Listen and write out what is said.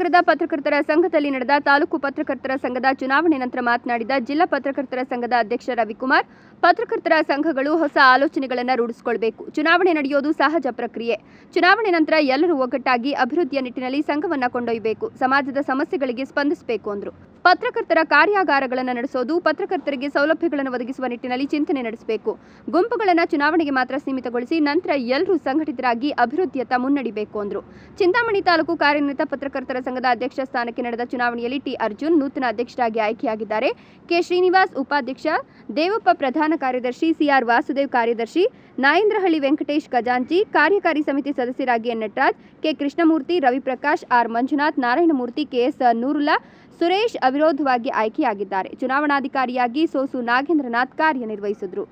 ನಗರದ ಪತ್ರಕರ್ತರ ಸಂಘದಲ್ಲಿ ನಡೆದ ತಾಲೂಕು ಪತ್ರಕರ್ತರ ಸಂಘದ ಚುನಾವಣೆ ನಂತರ ಮಾತನಾಡಿದ ಜಿಲ್ಲಾ ಪತ್ರಕರ್ತರ ಸಂಘದ ಅಧ್ಯಕ್ಷ ರವಿಕುಮಾರ್, ಪತ್ರಕರ್ತರ ಸಂಘಗಳು ಹೊಸ ಆಲೋಚನೆಗಳನ್ನು ರೂಢಿಸಿಕೊಳ್ಬೇಕು. ಚುನಾವಣೆ ನಡೆಯೋದು ಸಹಜ ಪ್ರಕ್ರಿಯೆ. ಚುನಾವಣೆ ನಂತರ ಎಲ್ಲರೂ ಒಗ್ಗಟ್ಟಾಗಿ ಅಭಿವೃದ್ಧಿಯ ನಿಟ್ಟಿನಲ್ಲಿ ಸಂಘವನ್ನು ಕೊಂಡೊಯ್ಯಬೇಕು ಸಮಾಜದ ಸಮಸ್ಯೆಗಳಿಗೆ ಸ್ಪಂದಿಸಬೇಕು ಅಂದರು. ಪತ್ರಕರ್ತರ ಕಾರ್ಯಾಗಾರಗಳನ್ನು ನಡೆಸೋದು, ಪತ್ರಕರ್ತರಿಗೆ ಸೌಲಭ್ಯಗಳನ್ನು ಒದಗಿಸುವ ನಿಟ್ಟಿನಲ್ಲಿ ಚಿಂತನೆ ನಡೆಸಬೇಕು. ಗುಂಪುಗಳನ್ನು ಚುನಾವಣೆಗೆ ಮಾತ್ರ ಸೀಮಿತಗೊಳಿಸಿ ನಂತರ ಎಲ್ಲರೂ ಸಂಘಟಿತರಾಗಿ ಅಭಿವೃದ್ಧಿಯತ್ತ ಮುನ್ನಡಿಬೇಕು ಅಂದರು. ಚಿಂತಾಮಣಿ ತಾಲೂಕು ಕಾರ್ಯನಿರತ ಪತ್ರಕರ್ತರ ಸಂಘದ ಅಧ್ಯಕ್ಷ ಸ್ಥಾನಕ್ಕೆ ನಡೆದ ಚುನಾವಣೆಯಲ್ಲಿ ಟಿ. ಅರ್ಜುನ್ ನೂತನ ಅಧ್ಯಕ್ಷರಾಗಿ ಆಯ್ಕೆಯಾಗಿದ್ದಾರೆ. ಕೆ. ಶ್ರೀನಿವಾಸ್, ಉಪಾಧ್ಯಕ್ಷ, ದೇವಪ್ಪ ಪ್ರಧಾನ ಕಾರ್ಯದರ್ಶಿ, ಸಿಆರ್ ವಾಸುದೇವ್ ಕಾರ್ಯದರ್ಶಿ, ನಾಯಂದ್ರಹಳ್ಳಿ ವೆಂಕಟೇಶ್ ಖಜಾಂಚಿ, ಕಾರ್ಯಕಾರಿ ಸಮಿತಿ ಸದಸ್ಯರಾಗಿ N. Nataraj K. Krishnamurthy, Raviprakash, R. Manjunath, Narayanamurthy K S Noorulla Suresh ಅವಿರೋಧವಾಗಿ ಆಯ್ಕೆಯಾಗಿದ್ದಾರೆ. ಚುನಾವಣಾಧಿಕಾರಿಯಾಗಿ ಸೋಸು ನಾಗೇಂದ್ರನಾಥ್ ಕಾರ್ಯನಿರ್ವಹಿಸಿದರು.